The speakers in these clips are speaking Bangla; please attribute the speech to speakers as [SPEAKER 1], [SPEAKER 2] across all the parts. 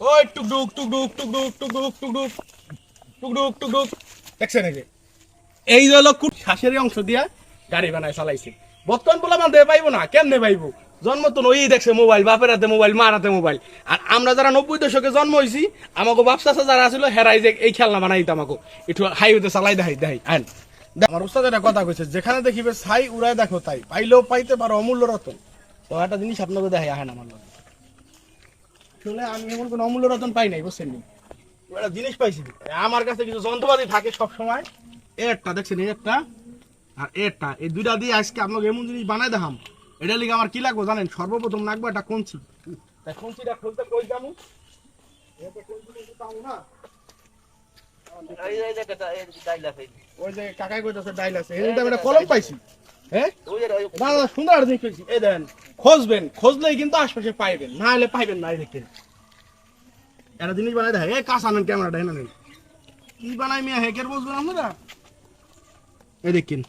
[SPEAKER 1] ওই টুকডুক টুকডুক টুকডুক টুকডুক টুকডুক টুকডুক টুকডুক দেখছেন এই যে? এই হলো শ্বাসের অংশ দিয়া গাড়ি বানায় চালাইছে। বর্তমান বলে আমার দেবে পাইবো না, কেমনে পাইবো? জন্ম তো ওই দেখছে মোবাইল, বাপের হাতে মোবাইল, মার মোবাইল। আর আমরা যারা নব্বই দশকে জন্ম হয়েছি আমাকে বাপ চাষা যারা আছিল, হেরাই যে এই খেলনা বানাই দিত আমাকে একটু হাইওয়েতে চালাই দেখাই দেখাই আইন আমার উস্তাদ একটা কথা কইছে, যেখানে দেখিবে ছাই উড়ায় দেখো তাই, পাইলেও পাইতে পারো অমূল্য রতন। তো একটা জিনিস আপনাকে দেখাই, আহেন আমার শুনে আমি এমন কোনো অমূল্য রতন পাই নাই বুঝছেন নি? একটা জিনিস পাইছি আমার কাছে কিছু যন্ত্রপাতি থাকে সব সময় একটা দেখছেন একটা আর একটা এই দুইটা দিয়ে আজকে আপনাকে এমন জিনিস বানাই দেখাম। এটা লিগে আমার কি লাগবে জানেন? সর্বপ্রথম লাগবে একটা কঞ্চি। তাই কঞ্চিটা খুলতে কই যাব? এটা কঞ্চি কিন্তু পাবো না? ওই যে কাকাই কইতাছে ডাইল আছে। কলম পাইছি। হ্যাঁ? সুন্দর জিনিস এই দেন। খুঁজবেন, খুঁজলেই কিন্তু আশপাশে পাইবেন, না হলে পাইবেন না দেখেন একটা জিনিস বানাই দেয় এই কাঁচা নেন ক্যামেরাটা এনে নেন কি বানাই মিয়া হেকের বুঝবেন আপনারা এই দেখেন।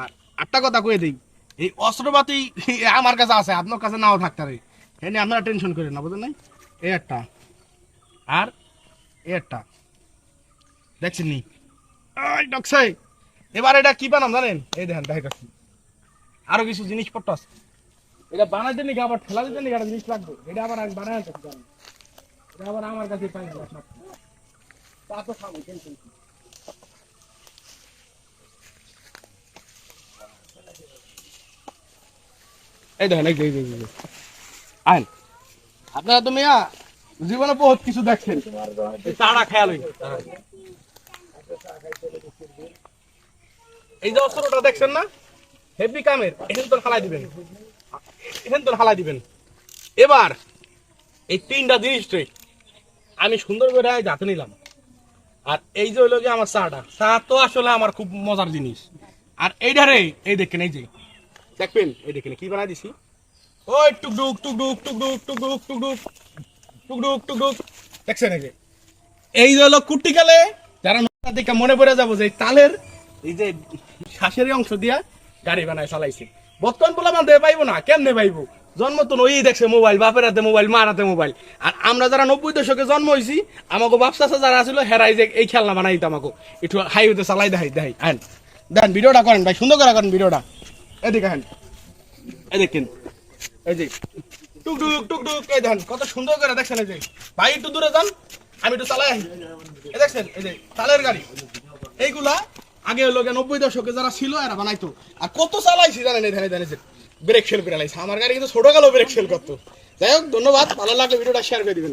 [SPEAKER 1] আর একটা কথা কয়ে দিই, এই অস্ত্রপাতি আমার কাছে আছে, আপনার কাছে নাও থাকতে পারে। এনে আপনারা টেনশন করেন না, বুঝলেন নাই? এই একটা। আর এই একটা। দেখছেন নি? এবার এটা কি বানাম জানেন? এই দেখেন দেখাচ্ছি আরও কিছু জিনিসপত্র আছে। এটা বানাইতে নাকি, আবার ঠেলা দিতে নাকি জিনিস লাগবে? এটা আবার আমি বানাই আনতে জানেন এটা আবার আমার কাছে পাই না। তা তো এই দেখেন, এই আইন আপনারা তো মিয়া জীবনে বহুত কিছু দেখছেন। চারা খেয়াল এই যে অস্ত্রটা দেখছেন না? হেভি কামের এখান তো হালাই দিবেন। এখান তো হালাই দিবেন। এবার, এই তিনটা জিনিসটাই আমি সুন্দর করে যাতে নিলাম। আর এই যে হইল যে আমার চাটা, চা তো আসলে আমার খুব মজার জিনিস। আর এইটারে এই দেখেন, এই যে। দেখবেন, এই দেখেন, কি বানাই দিছি? ওই টুকডুক টুকডুক টুকডুক টুকডুক টুকডুক টুকডুক টুকডুক। দেখছেন এই যে? এই যে হলো কুটিকালে, যারা দেখে মনে পড়ে যাব যে তালের, এই যে শ্বাসের অংশ দিয়া গাড়ি বানায় চালাইছে। বর্তমান বলে আমার পাইবো না, কেমনে পাইবো জন্ম তো ওই দেখছে মোবাইল, বাপের হাতে মোবাইল, মার হাতে মোবাইল। আর আমরা যারা নব্বই দশকে জন্ম হয়েছি আমাকে বাপ চাষা যারা ছিল হেরাই যে এই খেলনা বানাই দিত আমাকে একটু হাইওয়েতে চালাই দেখাই দেখাই আইন দেন ভিডিওটা করেন ভাই, সুন্দর করে করেন ভিডিওটা। এদিকে হ্যান এই দেখেন, এই যে, টুক টুক টুক টুক, এই দেখেন, কত সুন্দর করে দেখছেন এই যে। ভাই, একটু দূরে যান, আমি একটু চালাই এই দেখছেন, এই যে, তালের গাড়ি। এইগুলা আগে হলো নব্বই দশকে যারা ছিল, এরা বানাইতো। আর কত চালাইছি জানেন ধানে ধানে ব্রেক ফেল করে আমার গাড়ি কিন্তু ছোট গেল ব্রেক ফেল করতো। যাই হোক, ধন্যবাদ। ভালো লাগলে ভিডিওটা শেয়ার করে দিবেন।